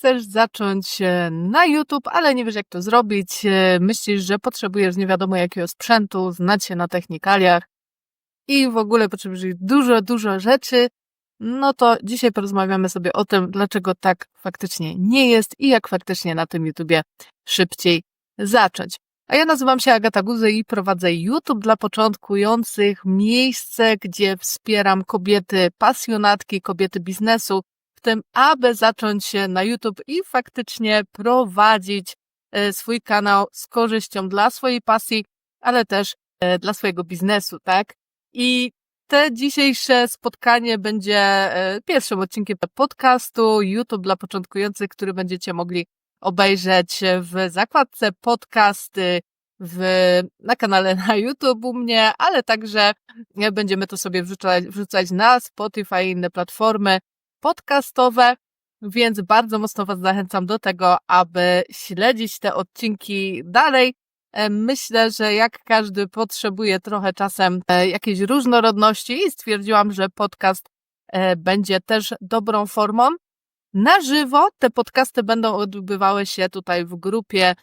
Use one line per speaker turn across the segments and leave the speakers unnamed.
chcesz zacząć e, na YouTube, ale nie wiesz jak to zrobić, e, myślisz, że potrzebujesz nie wiadomo jakiego sprzętu, znać się na technikaliach i w ogóle potrzebujesz dużo, dużo rzeczy, no to dzisiaj porozmawiamy sobie o tym, dlaczego tak faktycznie nie jest i jak faktycznie na tym YouTubie szybciej zacząć. A ja nazywam się Agata Guzy i prowadzę YouTube dla początkujących, miejsce, gdzie wspieram kobiety pasjonatki, kobiety biznesu, tym, aby zacząć się na YouTube i faktycznie prowadzić e, swój kanał z korzyścią dla swojej pasji, ale też e, dla swojego biznesu, tak? I te dzisiejsze spotkanie będzie e, pierwszym odcinkiem podcastu YouTube dla początkujących, który będziecie mogli obejrzeć w zakładce podcasty w, na kanale na YouTube u mnie, ale także będziemy to sobie wrzucać, wrzucać na Spotify i inne platformy podcastowe, więc bardzo mocno Was zachęcam do tego, aby śledzić te odcinki dalej. E, myślę, że jak każdy potrzebuje trochę czasem e, jakiejś różnorodności i stwierdziłam, że podcast e, będzie też dobrą formą. Na żywo te podcasty będą odbywały się tutaj w grupie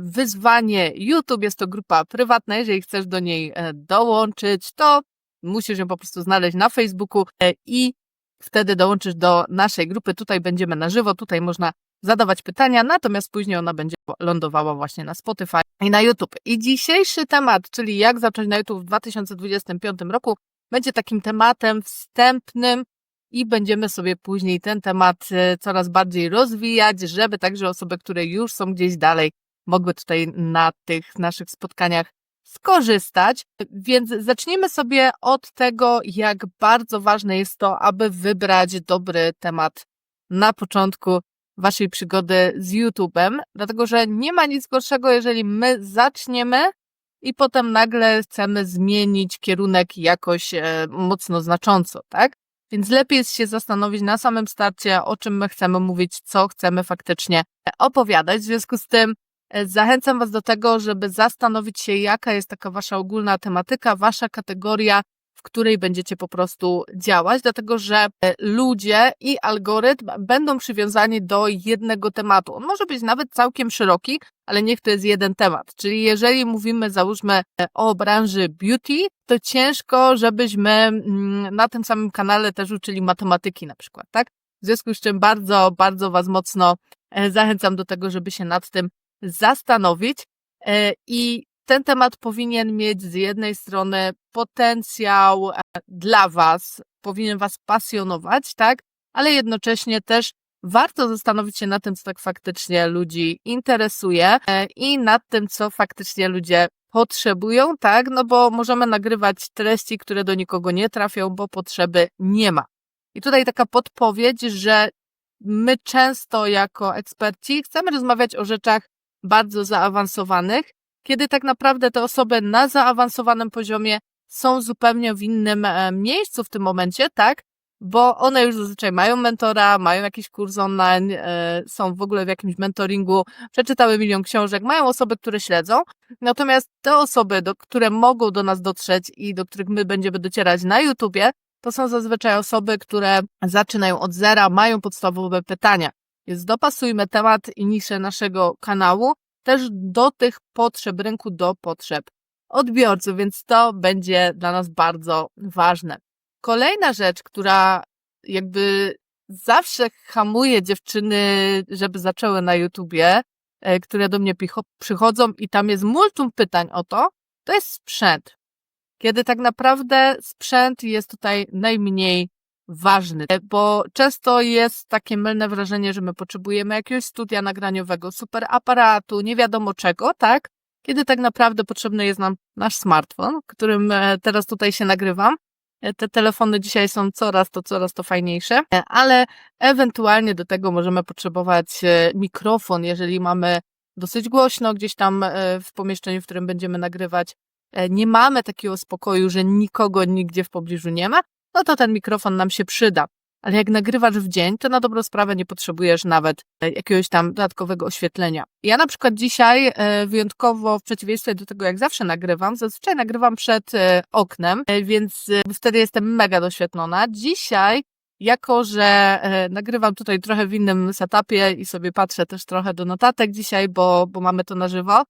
Wyzwanie YouTube. Jest to grupa prywatna. Jeżeli chcesz do niej dołączyć, to musisz ją po prostu znaleźć na Facebooku i wtedy dołączysz do naszej grupy. Tutaj będziemy na żywo, tutaj można zadawać pytania, natomiast później ona będzie lądowała właśnie na Spotify i na YouTube. I dzisiejszy temat, czyli jak zacząć na YouTube w 2025 roku, będzie takim tematem wstępnym i będziemy sobie później ten temat e, coraz bardziej rozwijać, żeby także osoby, które już są gdzieś dalej, mogły tutaj na tych naszych spotkaniach skorzystać. Więc zacznijmy sobie od tego, jak bardzo ważne jest to, aby wybrać dobry temat na początku waszej przygody z YouTube'em, dlatego że nie ma nic gorszego, jeżeli my zaczniemy i potem nagle chcemy zmienić kierunek jakoś e, mocno znacząco, tak? Więc lepiej jest się zastanowić na samym starcie, o czym my chcemy mówić, co chcemy faktycznie opowiadać. W związku z tym zachęcam Was do tego, żeby zastanowić się, jaka jest taka Wasza ogólna tematyka, Wasza kategoria, w której będziecie po prostu działać, dlatego że e, ludzie i algorytm będą przywiązani do jednego tematu. On może być nawet całkiem szeroki, ale niech to jest jeden temat. Czyli jeżeli mówimy, załóżmy, e, o branży beauty, to ciężko, żebyśmy mm, na tym samym kanale też uczyli matematyki na przykład, tak? W związku z czym bardzo, bardzo Was mocno zachęcam do tego, żeby się nad tym zastanowić e, i ten temat powinien mieć z jednej strony potencjał e, dla Was, powinien Was pasjonować, tak? Ale jednocześnie też warto zastanowić się nad tym, co tak faktycznie ludzi interesuje e, i nad tym, co faktycznie ludzie potrzebują, tak? No bo możemy nagrywać treści, które do nikogo nie trafią, bo potrzeby nie ma. I tutaj taka podpowiedź, że my często jako eksperci chcemy rozmawiać o rzeczach bardzo zaawansowanych, kiedy tak naprawdę te osoby na zaawansowanym poziomie są zupełnie w innym e, miejscu w tym momencie, tak? Bo one już zazwyczaj mają mentora, mają jakiś kurs online, e, są w ogóle w jakimś mentoringu, przeczytały milion książek, mają osoby, które śledzą. Natomiast te osoby, do, które mogą do nas dotrzeć i do których my będziemy docierać na YouTubie, to są zazwyczaj osoby, które zaczynają od zera, mają podstawowe pytania. Więc dopasujmy temat i niszę naszego kanału też do tych potrzeb rynku, do potrzeb odbiorców, więc to będzie dla nas bardzo ważne. Kolejna rzecz, która jakby zawsze hamuje dziewczyny, żeby zaczęły na YouTubie, e, które do mnie przychodzą i tam jest multum pytań o to, to jest sprzęt. Kiedy tak naprawdę sprzęt jest tutaj najmniej ważny, bo często jest takie mylne wrażenie, że my potrzebujemy jakiegoś studia nagraniowego, super aparatu, nie wiadomo czego, tak? Kiedy tak naprawdę potrzebny jest nam nasz smartfon, którym e, teraz tutaj się nagrywam. E, te telefony dzisiaj są coraz to, coraz to fajniejsze, e, ale ewentualnie do tego możemy potrzebować mikrofon, jeżeli mamy dosyć głośno gdzieś tam w pomieszczeniu, w którym będziemy nagrywać. Nie mamy takiego spokoju, że nikogo nigdzie w pobliżu nie ma, no to ten mikrofon nam się przyda. Ale jak nagrywasz w dzień, to na dobrą sprawę nie potrzebujesz nawet e, jakiegoś tam dodatkowego oświetlenia. Ja na przykład dzisiaj e, wyjątkowo w przeciwieństwie do tego, jak zawsze nagrywam, zazwyczaj nagrywam przed e, oknem, więc wtedy jestem mega doświetlona. Dzisiaj jako że nagrywam tutaj trochę w innym setupie i sobie patrzę też trochę do notatek dzisiaj, bo, bo mamy to na żywo,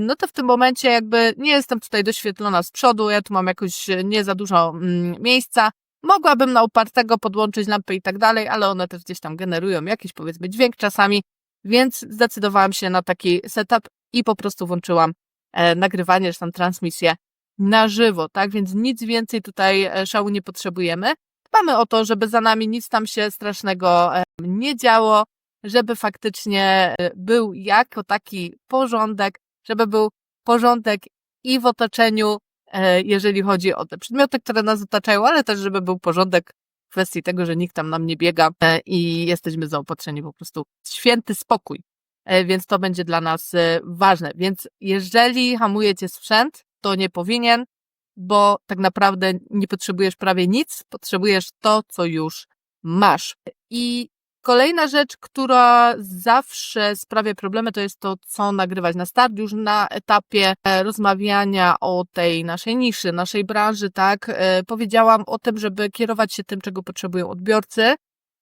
no to w tym momencie jakby nie jestem tutaj doświetlona z przodu, ja tu mam jakoś nie za dużo mm, miejsca. Mogłabym na upartego podłączyć lampy i tak dalej, ale one też gdzieś tam generują jakiś powiedzmy dźwięk czasami, więc zdecydowałam się na taki setup i po prostu włączyłam e, nagrywanie, czy tam transmisję na żywo, tak? Więc nic więcej tutaj e, szału nie potrzebujemy. Dbamy o to, żeby za nami nic tam się strasznego e, nie działo, żeby faktycznie e, był jako taki porządek, żeby był porządek i w otoczeniu, jeżeli chodzi o te przedmioty, które nas otaczają, ale też, żeby był porządek w kwestii tego, że nikt tam nam nie biega i jesteśmy zaopatrzeni po prostu w święty spokój. Więc to będzie dla nas ważne. Więc jeżeli hamujecie sprzęt, to nie powinien, bo tak naprawdę nie potrzebujesz prawie nic, potrzebujesz to, co już masz. I kolejna rzecz, która zawsze sprawia problemy, to jest to, co nagrywać na start, już na etapie e, rozmawiania o tej naszej niszy, naszej branży, tak, e, powiedziałam o tym, żeby kierować się tym, czego potrzebują odbiorcy,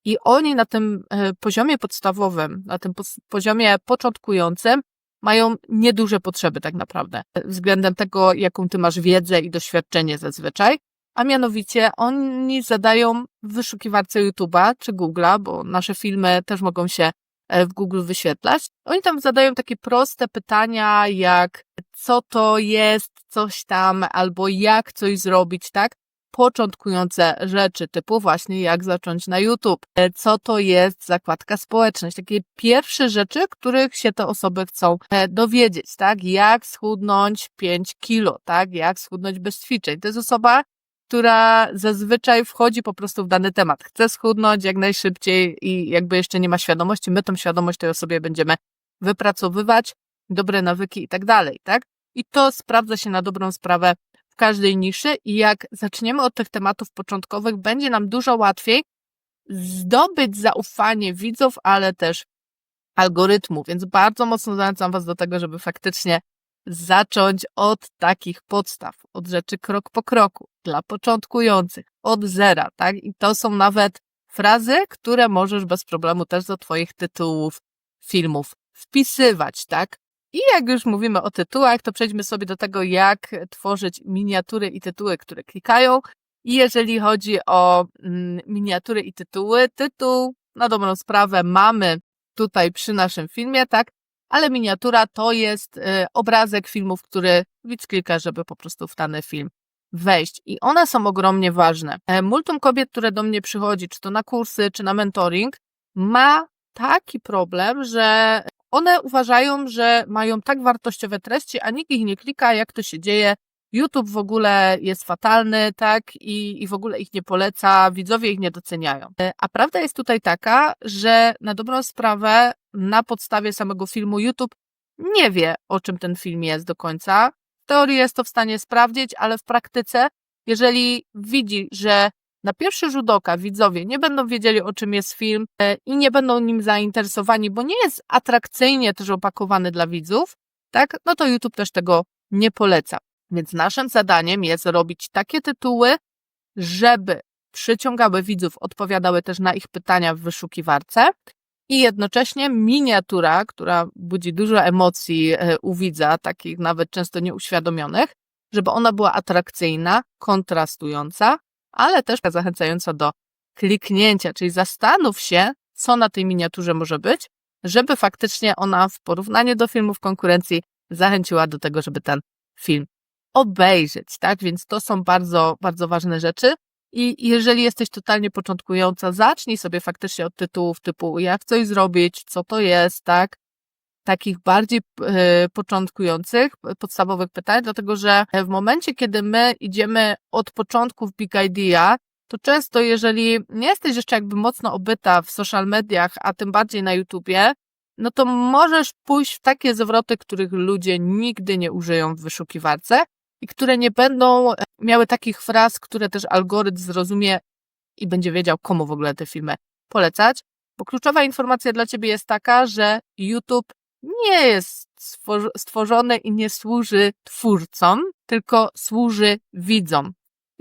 i oni na tym e, poziomie podstawowym, na tym poziomie początkującym, mają nieduże potrzeby tak naprawdę względem tego, jaką ty masz wiedzę i doświadczenie zazwyczaj, a mianowicie oni zadają w wyszukiwarce YouTube'a czy Google'a, bo nasze filmy też mogą się e, w Google wyświetlać. Oni tam zadają takie proste pytania, jak co to jest coś tam, albo jak coś zrobić, tak? początkujące rzeczy, typu właśnie jak zacząć na YouTube, e, co to jest zakładka społeczność, takie pierwsze rzeczy, których się te osoby chcą e, dowiedzieć, tak? Jak schudnąć 5 kilo, tak? Jak schudnąć bez ćwiczeń. To jest osoba, która zazwyczaj wchodzi po prostu w dany temat. Chce schudnąć jak najszybciej i jakby jeszcze nie ma świadomości, my tą świadomość tej osobie będziemy wypracowywać, dobre nawyki i tak dalej, tak? I to sprawdza się na dobrą sprawę każdej niszy i jak zaczniemy od tych tematów początkowych, będzie nam dużo łatwiej zdobyć zaufanie widzów, ale też algorytmu. Więc bardzo mocno zachęcam Was do tego, żeby faktycznie zacząć od takich podstaw, od rzeczy krok po kroku, dla początkujących, od zera, tak? I to są nawet frazy, które możesz bez problemu też do Twoich tytułów filmów wpisywać, tak? I jak już mówimy o tytułach, to przejdźmy sobie do tego, jak tworzyć miniatury i tytuły, które klikają. I jeżeli chodzi o mm, miniatury i tytuły, tytuł na dobrą sprawę mamy tutaj przy naszym filmie, tak? Ale miniatura to jest y, obrazek filmów, który widz klika, żeby po prostu w dany film wejść. I one są ogromnie ważne. E, multum kobiet, które do mnie przychodzi, czy to na kursy, czy na mentoring, ma taki problem, że one uważają, że mają tak wartościowe treści, a nikt ich nie klika, jak to się dzieje. YouTube w ogóle jest fatalny, tak, i, i w ogóle ich nie poleca, widzowie ich nie doceniają. E, a prawda jest tutaj taka, że na dobrą sprawę, na podstawie samego filmu YouTube nie wie, o czym ten film jest do końca. W teorii jest to w stanie sprawdzić, ale w praktyce, jeżeli widzi, że na pierwszy rzut oka widzowie nie będą wiedzieli, o czym jest film e, i nie będą nim zainteresowani, bo nie jest atrakcyjnie też opakowany dla widzów, tak, no to YouTube też tego nie poleca. Więc naszym zadaniem jest robić takie tytuły, żeby przyciągały widzów, odpowiadały też na ich pytania w wyszukiwarce i jednocześnie miniatura, która budzi dużo emocji e, u widza, takich nawet często nieuświadomionych, żeby ona była atrakcyjna, kontrastująca, ale też zachęcająca do kliknięcia, czyli zastanów się, co na tej miniaturze może być, żeby faktycznie ona w porównaniu do filmów konkurencji zachęciła do tego, żeby ten film obejrzeć, tak? Więc to są bardzo, bardzo ważne rzeczy. I jeżeli jesteś totalnie początkująca, zacznij sobie faktycznie od tytułów typu jak coś zrobić, co to jest, tak? takich bardziej e, początkujących, podstawowych pytań, dlatego że w momencie, kiedy my idziemy od początku w Big Idea, to często, jeżeli nie jesteś jeszcze jakby mocno obyta w social mediach, a tym bardziej na YouTubie, no to możesz pójść w takie zwroty, których ludzie nigdy nie użyją w wyszukiwarce i które nie będą miały takich fraz, które też algorytm zrozumie i będzie wiedział, komu w ogóle te filmy polecać. Bo kluczowa informacja dla Ciebie jest taka, że YouTube nie jest stworzone i nie służy twórcom, tylko służy widzom.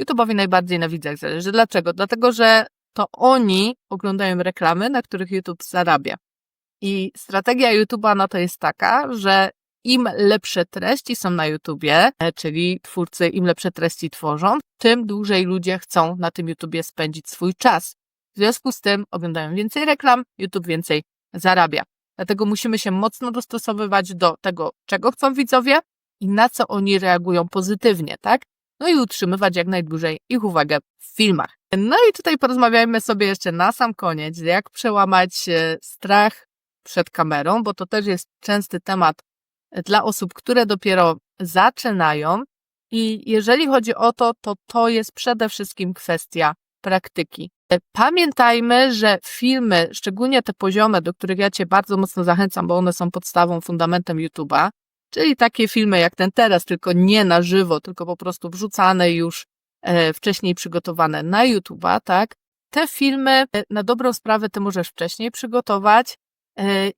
YouTube'owi najbardziej na widzach zależy. Dlaczego? Dlatego, że to oni oglądają reklamy, na których YouTube zarabia. I strategia YouTube'a na to jest taka, że im lepsze treści są na YouTubie, e, czyli twórcy im lepsze treści tworzą, tym dłużej ludzie chcą na tym YouTubie spędzić swój czas. W związku z tym oglądają więcej reklam, YouTube więcej zarabia. Dlatego musimy się mocno dostosowywać do tego, czego chcą widzowie i na co oni reagują pozytywnie, tak? No i utrzymywać jak najdłużej ich uwagę w filmach. No i tutaj porozmawiajmy sobie jeszcze na sam koniec, jak przełamać e, strach przed kamerą, bo to też jest częsty temat dla osób, które dopiero zaczynają. I jeżeli chodzi o to, to to jest przede wszystkim kwestia praktyki. Pamiętajmy, że filmy, szczególnie te poziome, do których ja Cię bardzo mocno zachęcam, bo one są podstawą, fundamentem YouTube'a, czyli takie filmy jak ten teraz, tylko nie na żywo, tylko po prostu wrzucane już e, wcześniej przygotowane na YouTube'a, tak? Te filmy e, na dobrą sprawę Ty możesz wcześniej przygotować e,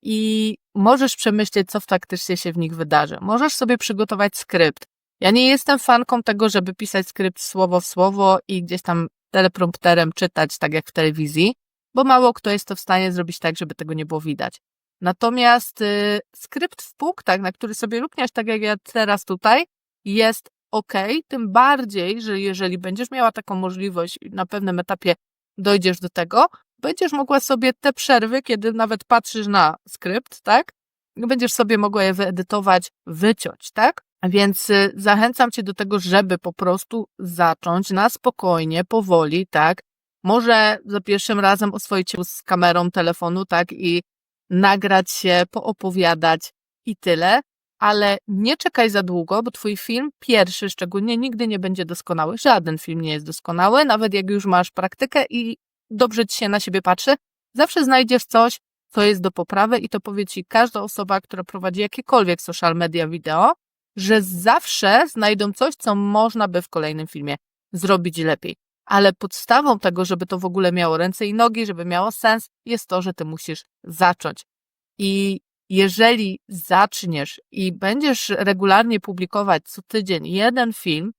i możesz przemyśleć, co faktycznie się w nich wydarzy. Możesz sobie przygotować skrypt. Ja nie jestem fanką tego, żeby pisać skrypt słowo w słowo i gdzieś tam teleprompterem czytać, tak jak w telewizji, bo mało kto jest to w stanie zrobić tak, żeby tego nie było widać. Natomiast y, skrypt w punktach, na który sobie lukniesz, tak jak ja teraz tutaj, jest ok, tym bardziej, że jeżeli będziesz miała taką możliwość na pewnym etapie dojdziesz do tego, będziesz mogła sobie te przerwy, kiedy nawet patrzysz na skrypt, tak? Będziesz sobie mogła je wyedytować, wyciąć, tak? Więc y, zachęcam Cię do tego, żeby po prostu zacząć na spokojnie, powoli, tak? Może za pierwszym razem oswoić się z kamerą telefonu, tak? I nagrać się, poopowiadać i tyle, ale nie czekaj za długo, bo Twój film pierwszy szczególnie nigdy nie będzie doskonały. Żaden film nie jest doskonały, nawet jak już masz praktykę i dobrze Ci się na siebie patrzy, zawsze znajdziesz coś, co jest do poprawy i to powie Ci każda osoba, która prowadzi jakiekolwiek social media wideo, że zawsze znajdą coś, co można by w kolejnym filmie zrobić lepiej. Ale podstawą tego, żeby to w ogóle miało ręce i nogi, żeby miało sens, jest to, że ty musisz zacząć. I jeżeli zaczniesz i będziesz regularnie publikować co tydzień jeden film,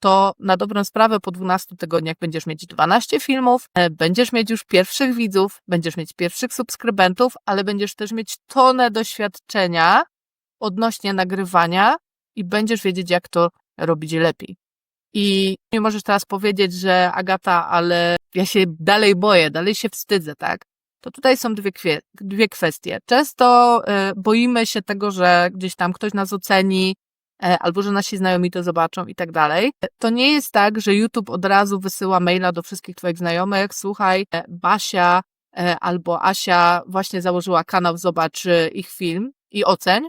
to na dobrą sprawę po 12 tygodniach będziesz mieć 12 filmów, e, będziesz mieć już pierwszych widzów, będziesz mieć pierwszych subskrybentów, ale będziesz też mieć tonę doświadczenia odnośnie nagrywania i będziesz wiedzieć, jak to robić lepiej. I nie możesz teraz powiedzieć, że Agata, ale ja się dalej boję, dalej się wstydzę, tak? To tutaj są dwie, dwie kwestie. Często y, boimy się tego, że gdzieś tam ktoś nas oceni, e, albo że nasi znajomi to zobaczą i tak dalej. To nie jest tak, że YouTube od razu wysyła maila do wszystkich Twoich znajomych. Słuchaj, e, Basia e, albo Asia właśnie założyła kanał, zobacz ich film i oceń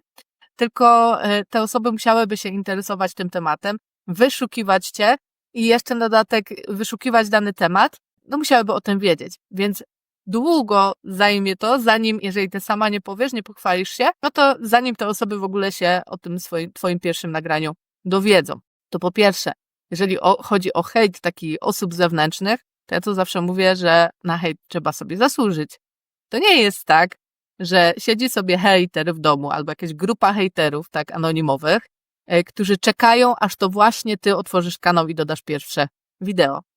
tylko e, te osoby musiałyby się interesować tym tematem, wyszukiwać cię i jeszcze na dodatek wyszukiwać dany temat, no musiałyby o tym wiedzieć. Więc długo zajmie to, zanim, jeżeli ty sama nie powiesz, nie pochwalisz się, no to zanim te osoby w ogóle się o tym swoim, twoim pierwszym nagraniu dowiedzą. To po pierwsze, jeżeli o, chodzi o hejt takich osób zewnętrznych, to ja to zawsze mówię, że na hejt trzeba sobie zasłużyć. To nie jest tak, że siedzi sobie hejter w domu albo jakaś grupa hejterów, tak, anonimowych, e, którzy czekają, aż to właśnie ty otworzysz kanał i dodasz pierwsze wideo.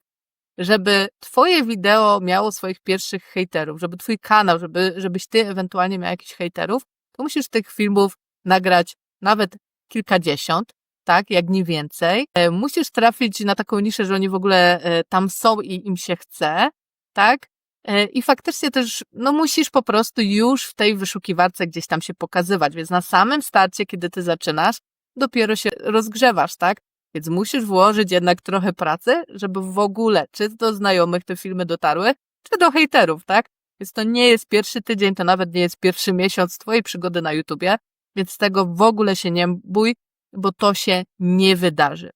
Żeby twoje wideo miało swoich pierwszych hejterów, żeby twój kanał, żeby, żebyś ty ewentualnie miał jakichś hejterów, to musisz tych filmów nagrać nawet kilkadziesiąt, tak, jak nie więcej. E, musisz trafić na taką niszę, że oni w ogóle e, tam są i im się chce, tak? E, I faktycznie też, no musisz po prostu już w tej wyszukiwarce gdzieś tam się pokazywać, więc na samym starcie, kiedy ty zaczynasz, dopiero się rozgrzewasz, tak? Więc musisz włożyć jednak trochę pracy, żeby w ogóle, czy do znajomych te filmy dotarły, czy do hejterów, tak? Więc to nie jest pierwszy tydzień, to nawet nie jest pierwszy miesiąc twojej przygody na YouTubie, więc tego w ogóle się nie bój, bo to się nie wydarzy.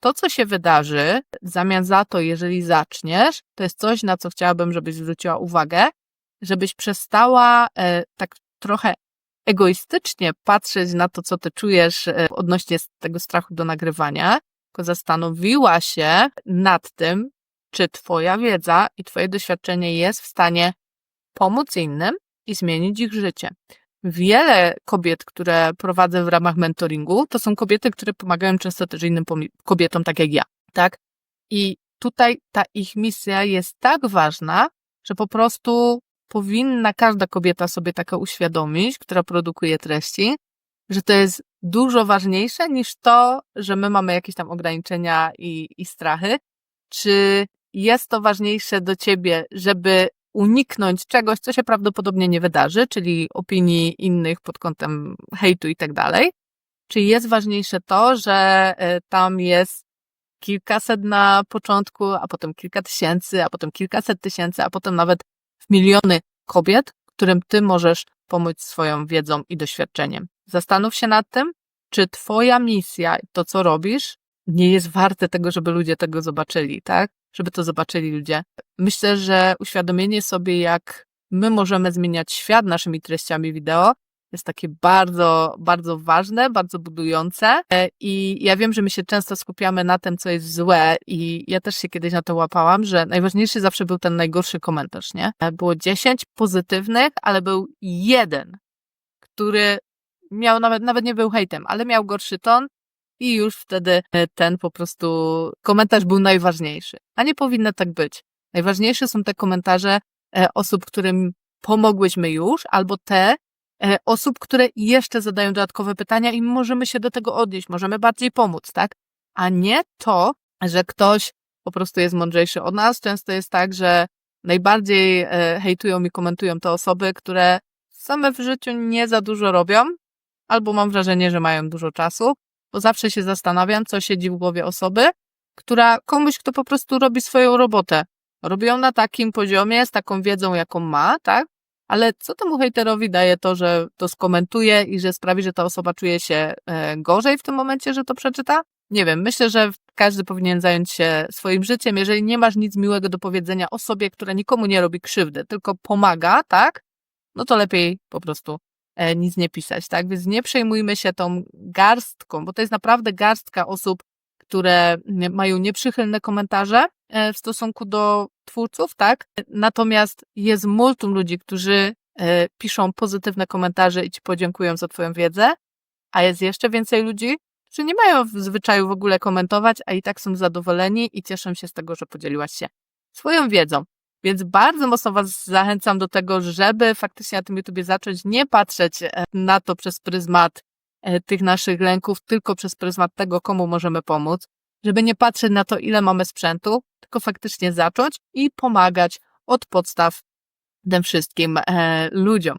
To, co się wydarzy w zamian za to, jeżeli zaczniesz, to jest coś, na co chciałabym, żebyś zwróciła uwagę, żebyś przestała e, tak trochę egoistycznie patrzeć na to, co ty czujesz e, odnośnie tego strachu do nagrywania, tylko zastanowiła się nad tym, czy twoja wiedza i twoje doświadczenie jest w stanie pomóc innym i zmienić ich życie. Wiele kobiet, które prowadzę w ramach mentoringu, to są kobiety, które pomagają często też innym kobietom, tak jak ja, tak? I tutaj ta ich misja jest tak ważna, że po prostu powinna każda kobieta sobie taka uświadomić, która produkuje treści, że to jest dużo ważniejsze niż to, że my mamy jakieś tam ograniczenia i, i strachy. Czy jest to ważniejsze do ciebie, żeby uniknąć czegoś, co się prawdopodobnie nie wydarzy, czyli opinii innych pod kątem hejtu i tak dalej? Czy jest ważniejsze to, że e, tam jest kilkaset na początku, a potem kilka tysięcy, a potem kilkaset tysięcy, a potem nawet w miliony kobiet, którym ty możesz pomóc swoją wiedzą i doświadczeniem. Zastanów się nad tym, czy twoja misja, to co robisz, nie jest warte tego, żeby ludzie tego zobaczyli, tak? Żeby to zobaczyli ludzie. Myślę, że uświadomienie sobie, jak my możemy zmieniać świat naszymi treściami wideo, jest takie bardzo, bardzo ważne, bardzo budujące. E, I ja wiem, że my się często skupiamy na tym, co jest złe, i ja też się kiedyś na to łapałam, że najważniejszy zawsze był ten najgorszy komentarz, nie? E, było 10 pozytywnych, ale był jeden, który miał nawet, nawet nie był hejtem, ale miał gorszy ton. I już wtedy e, ten po prostu komentarz był najważniejszy. A nie powinno tak być. Najważniejsze są te komentarze osób, którym pomogłyśmy już, albo te, osób, które jeszcze zadają dodatkowe pytania i możemy się do tego odnieść, możemy bardziej pomóc, tak? A nie to, że ktoś po prostu jest mądrzejszy od nas. Często jest tak, że najbardziej e, hejtują i komentują te osoby, które same w życiu nie za dużo robią, albo mam wrażenie, że mają dużo czasu, bo zawsze się zastanawiam, co siedzi w głowie osoby, która komuś, kto po prostu robi swoją robotę. Robi ją na takim poziomie, z taką wiedzą, jaką ma, tak? Ale co temu hejterowi daje to, że to skomentuje i że sprawi, że ta osoba czuje się e, gorzej w tym momencie, że to przeczyta? Nie wiem, myślę, że każdy powinien zająć się swoim życiem. Jeżeli nie masz nic miłego do powiedzenia osobie, która nikomu nie robi krzywdy, tylko pomaga, tak? No to lepiej po prostu e, nic nie pisać, tak? Więc nie przejmujmy się tą garstką, bo to jest naprawdę garstka osób, które mają nieprzychylne komentarze e, w stosunku do twórców, tak? Natomiast jest multum ludzi, którzy e, piszą pozytywne komentarze i ci podziękują za twoją wiedzę, a jest jeszcze więcej ludzi, którzy nie mają w zwyczaju w ogóle komentować, a i tak są zadowoleni i cieszą się z tego, że podzieliłaś się swoją wiedzą. Więc bardzo mocno Was zachęcam do tego, żeby faktycznie na tym YouTubie zacząć nie patrzeć e, na to przez pryzmat E, tych naszych lęków tylko przez pryzmat tego, komu możemy pomóc, żeby nie patrzeć na to, ile mamy sprzętu, tylko faktycznie zacząć i pomagać od podstaw tym wszystkim e, ludziom.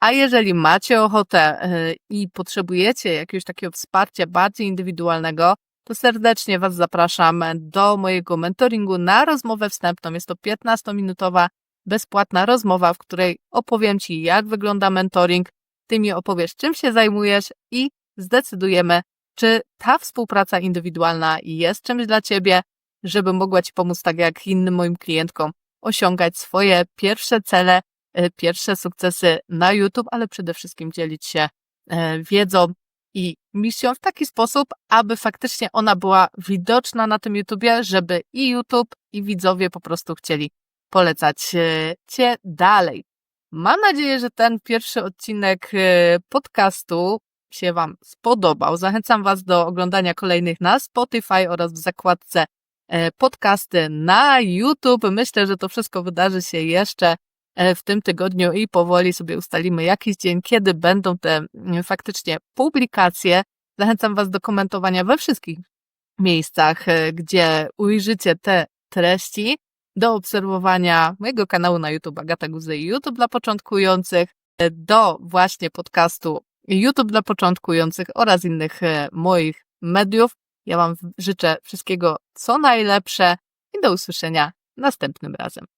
A jeżeli macie ochotę e, i potrzebujecie jakiegoś takiego wsparcia bardziej indywidualnego, to serdecznie Was zapraszam do mojego mentoringu na rozmowę wstępną. Jest to 15-minutowa bezpłatna rozmowa, w której opowiem Ci, jak wygląda mentoring, ty mi opowiesz, czym się zajmujesz i zdecydujemy, czy ta współpraca indywidualna jest czymś dla ciebie, żeby mogła ci pomóc, tak jak innym moim klientkom, osiągać swoje pierwsze cele, e, pierwsze sukcesy na YouTube, ale przede wszystkim dzielić się e, wiedzą i misją w taki sposób, aby faktycznie ona była widoczna na tym YouTubie, żeby i YouTube, i widzowie po prostu chcieli polecać e, Cię dalej. Mam nadzieję, że ten pierwszy odcinek e, podcastu się Wam spodobał. Zachęcam Was do oglądania kolejnych na Spotify oraz w zakładce e, podcasty na YouTube. Myślę, że to wszystko wydarzy się jeszcze e, w tym tygodniu i powoli sobie ustalimy jakiś dzień, kiedy będą te faktycznie publikacje. Zachęcam Was do komentowania we wszystkich miejscach, gdzie ujrzycie te treści do obserwowania mojego kanału na YouTube Agata Guzy YouTube dla początkujących, do właśnie podcastu YouTube dla początkujących oraz innych e, moich mediów. Ja Wam życzę wszystkiego co najlepsze i do usłyszenia następnym razem.